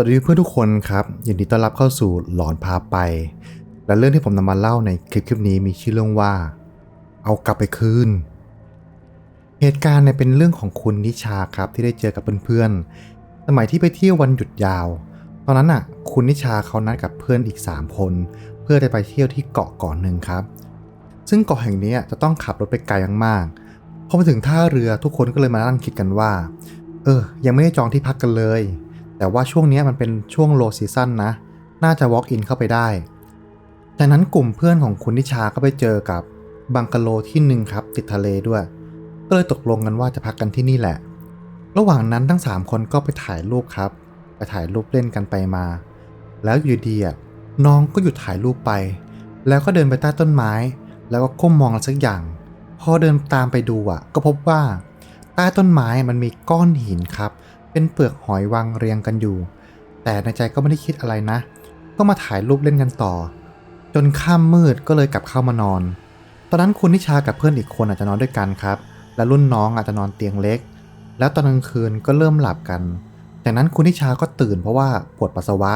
สวัสดีเพื่อนทุกคนครับยินดีต้อนรับเข้าสู่หลอนพาไป และเรื่องที่ผมนำมาเล่าในคลิปคลิปนี้มีชื่อเรื่องว่า เอากลับไปคืน เหตุการณ์เนี่ยเป็นเรื่องของคุณนิชาครับที่ได้เจอกับเพื่อนๆสมัยที่ไปเที่ยววันหยุดยาว ตอนนั้นอะ คุณนิชาเขานัดกับเพื่อนอีก 3 คน เพื่อจะไปเที่ยวที่เกาะเกาะหนึ่งครับ ซึ่งเกาะแห่งนี้จะต้องขับรถไปไกลมากๆพอมาถึงท่าเรือทุกคนก็เลยมานั่งคิดกันว่า เออ ยังไม่ได้จองที่พักกันเลย แต่ว่าช่วงนี้มันเป็นช่วงโลซีซั่นนะ น่าจะ walk in เข้าไปได้จากนั้นกลุ่มเพื่อนของคุณนิชาก็ไปเจอกับบังกะโลที่หนึ่งครับ ติดทะเลด้วย ก็เลยตกลงกันว่าจะพักกันที่นี่แหละ ระหว่างนั้นทั้ง 3 คนก็ไปถ่ายรูปครับ ไปถ่ายรูปเล่นกันไปมา แล้วอยู่ดีอะน้องก็หยุดถ่ายรูปไป แล้วก็เดินไปใต้ต้นไม้ แล้วก็ก้มมองอะไรสักอย่าง พอเดินตามไปดูอะ ก็พบว่า ใต้ต้นไม้มันมีก้อนหินครับ เป็นเปลือกหอยวางเรียงกันอยู่ แต่ในใจก็ไม่ได้คิดอะไรนะ ก็มาถ่ายรูปเล่นกันต่อ จนค่ำมืดก็เลยกลับเข้ามานอน ตอนนั้นคุณนิชากับเพื่อนอีกคนอาจจะนอนด้วยกันครับ และรุ่นน้องอาจจะนอนเตียงเล็ก แล้วตอนกลางคืนก็เริ่มหลับกัน จากนั้นคุณนิชาก็ตื่นเพราะว่าปวดปัสสาวะ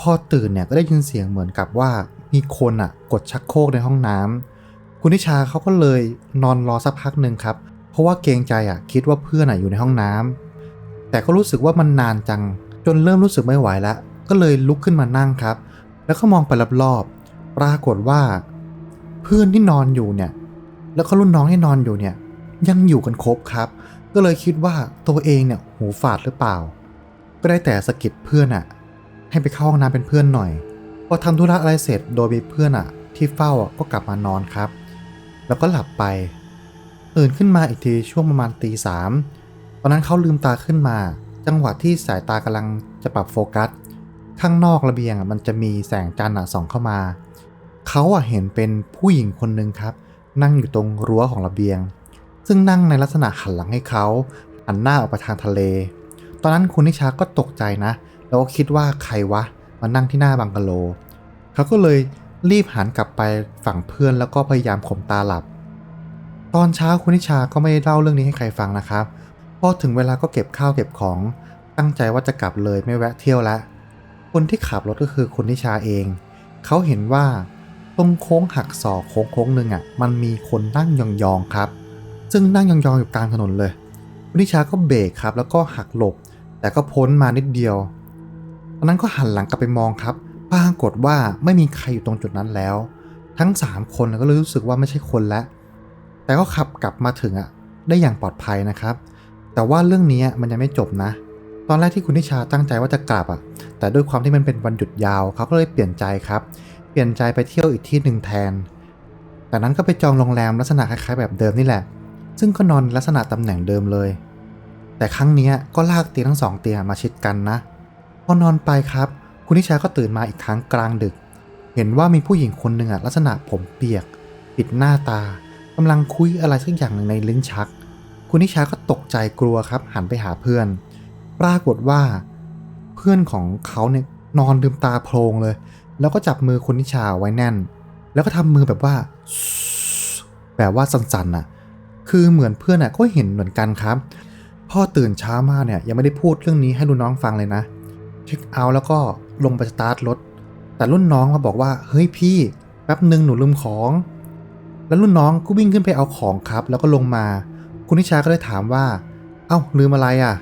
พอตื่นเนี่ยก็ได้ยินเสียงเหมือนกับว่ามีคนอะกดชักโครกในห้องน้ำคุณนิชาเขาก็เลยนอนรอสักพักหนึ่งครับ เพราะว่าเกรงใจอะคิดว่าเพื่อนอะอยู่ในห้องน้ำ แต่ก็รู้สึกว่ามันนานจัง จนเริ่มรู้สึกไม่ไหวแล้ว ก็เลยลุกขึ้นมานั่งครับ แล้วก็มองไปรอบๆปรากฏว่า เพื่อนที่นอนอยู่เนี่ย แล้วก็รุ่นน้องที่นอนอยู่เนี่ย ยังอยู่กันครบครับ ก็เลยคิดว่าตัวเองเนี่ยหูฝาดหรือเปล่า ก็ได้แต่สะกิดเพื่อนอะ ให้ไปเข้าห้องน้ำเป็นเพื่อนหน่อยพอทำธุระอะไรเสร็จโดยมีเพื่อนอะ ที่เฝ้าก็กลับมานอนครับ แล้วก็หลับไปตื่นขึ้นมาอีกทีช่วงประมาณตีสาม ตอนนั้นเขาลืมตาขึ้นมา จังหวะที่สายตากำลังจะปรับโฟกัส ข้างนอกระเบียงอะมันจะมีแสงจันทร์ส่องเข้ามา เขาอะเห็นเป็นผู้หญิงคนหนึ่งครับ นั่งอยู่ตรงรั้วของระเบียง ซึ่งนั่งในลักษณะหันหลังให้เขาหันหน้าออกไปทางทะเล ตอนนั้นคุณนิชาก็ตกใจนะ แล้วก็คิดว่าใครวะมานั่งที่หน้าบังกะโล เขาก็เลยรีบหันกลับไปฝั่งเพื่อนแล้วก็พยายามข่มตาหลับ ตอนเช้าคุณนิชาก็ไม่ได้เล่าเรื่องนี้ให้ใครฟังนะครับ พอถึงเวลาก็เก็บข้าวเก็บของ ตั้งใจว่าจะกลับเลยไม่แวะเที่ยวแล้วคนที่ขับรถก็คือคุณนิชาเอง เขาเห็นว่าตรงโค้งหักศอกโค้งโค้งหนึ่งอะ มันมีคนนั่งยองๆครับ ซึ่งนั่งยองๆอยู่กลางถนนเลย คุณนิชาก็เบรกครับ แล้วก็หักหลบ แต่ก็พ้นมานิดเดียวตอนนั้นก็หันหลังกลับไปมองครับปรากฏว่าไม่มีใครอยู่ตรงจุดนั้นแล้ว ทั้ง 3 คนก็เลยรู้สึกว่าไม่ใช่คนแล้ว แต่ก็ขับกลับมาถึงอะได้อย่างปลอดภัยนะครับ แต่ว่าเรื่องนี้มันยังไม่จบนะ ตอนแรกที่คุณนิชาตั้งใจว่าจะกลับอะ แต่ด้วยความที่มันเป็นวันหยุดยาวเขาก็เลยเปลี่ยนใจครับ เปลี่ยนใจไปเที่ยวอีกที่หนึ่งแทน แต่นั้นก็ไปจองโรงแรมลักษณะคล้ายๆแบบเดิมนี่แหละ ซึ่งก็นอนลักษณะตำแหน่งเดิมเลย แต่ครั้งนี้ก็ลากเตียงทั้งสองเตียงมาชิดกันนะ พอนอนไปครับ คุณนิชาก็ตื่นมาอีกครั้งกลางดึก เห็นว่ามีผู้หญิงคนหนึ่งอะลักษณะผมเปียก ปิดหน้าตากำลังคุยอะไรสักอย่างหนึ่งในลิ้นชัก คุณนิชาก็ตกใจกลัวครับ หันไปหาเพื่อน ปรากฏว่า เพื่อนของเขาเนี่ยนอนลืมตาโพลงเลย แล้วก็จับมือคุณนิชาไว้แน่น แล้วก็ทำมือแบบว่า แบบว่าสั่นๆน่ะ คือเหมือนเพื่อนอะก็เห็นเหมือนกันครับ พ่อตื่นเช้ามาเนี่ยยังไม่ได้พูดเรื่องนี้ให้รุ่นน้องฟังเลยนะ เช็คเอาท์แล้วก็ลงไปสตาร์ทรถ แต่รุ่นน้องมาบอกว่า เฮ้ยพี่ แป๊บหนึ่งหนูลืมของ แล้วรุ่นน้องก็วิ่งขึ้นไปเอาของครับ แล้วก็ลงมา คุณนิชาก็เลยถามว่า เอ้าลืมอะไรอะ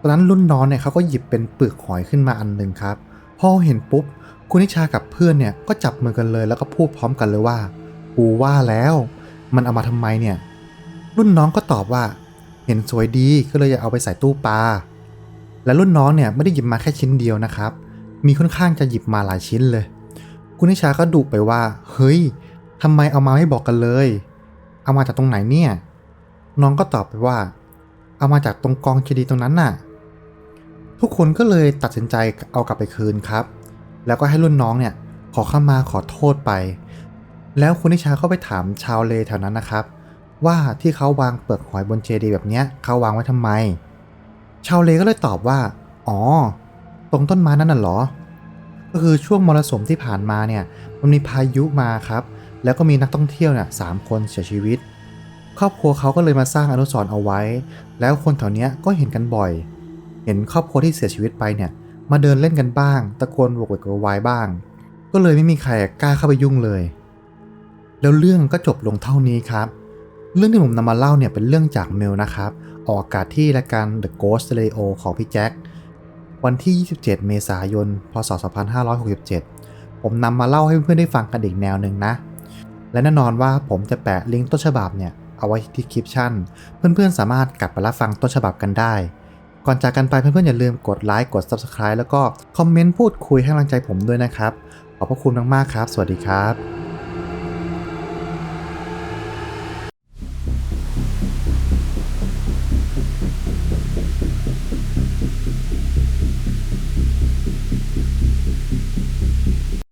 ตอนนั้นรุ่นน้องเนี่ยเขาก็หยิบเป็นเปลือกหอยขึ้นมาอันหนึ่งครับ พอเห็นปุ๊บ คุณนิชากับเพื่อนเนี่ยก็จับมือกันเลยแล้วก็พูดพร้อมกันเลยว่า กูว่าแล้ว มันเอามาทำไมเนี่ย รุ่นน้องก็ตอบว่า เห็นสวยดีก็เลยอยากเอาไปใส่ตู้ปลา และรุ่นน้องเนี่ยไม่ได้หยิบมาแค่ชิ้นเดียวนะครับ มีค่อนข้างจะหยิบมาหลายชิ้นเลย คุณนิชาก็ดุไปว่า เฮ้ยทำไมเอามาไม่บอกกันเลย เอามาจากตรงไหนเนี่ย น้องก็ตอบไปว่า เอามาจากตรงกองเจดีย์ตรงนั้นน่ะ ทุกคนก็เลยตัดสินใจเอากลับไปคืนครับ แล้วก็ให้รุ่นน้องเนี่ยขอเข้ามาขอโทษไป แล้วคุณนิชาเข้าไปถามชาวเลแถวนั้นนะครับ ว่าที่เขาวางเปลือกหอยบนเจดีย์แบบเนี้ยเขาวางไว้ทำไม ชาวเลก็เลยตอบว่า อ๋อ ตรงต้นไม้นั่นน่ะเหรอ ก็คือช่วงมรสุมที่ผ่านมาเนี่ยมันมีพายุมาครับ แล้วก็มีนักท่องเที่ยวเนี่ยสามคนเสียชีวิต ครอบครัวเขาก็เลยมาสร้างอนุสรณ์เอาไว้ แล้วคนแถวนี้ก็เห็นกันบ่อย เห็นครอบครัวที่เสียชีวิตไปเนี่ย มาเดินเล่นกันบ้าง ตะโกนโวกเวกโวยวายบ้าง ก็เลยไม่มีใครกล้าเข้าไปยุ่งเลย แล้วเรื่องก็จบลงเท่านี้ครับ เรื่องที่ผมนำมาเล่าเนี่ยเป็นเรื่องจากเมลนะครับ ออกอากาศที่รายการ The Ghost Radio ของพี่แจ็ค วันที่ 27 เมษายน พศ 2567 ผมนำมาเล่าให้เพื่อนๆได้ฟังกันอีกแนวหนึ่งนะ และแน่นอนว่าผมจะแปะลิงก์ต้นฉบับเนี่ย เอาไว้ที่คลิปชั่น เพื่อนๆ สามารถกลับไปรับฟังต้นฉบับกันได้ ก่อนจากกันไปเพื่อนๆ อย่าลืมกดไลค์กด Subscribe แล้วก็คอมเมนต์พูดคุยให้กำลังใจผมด้วยนะครับ ขอบพระคุณมากๆครับ สวัสดีครับ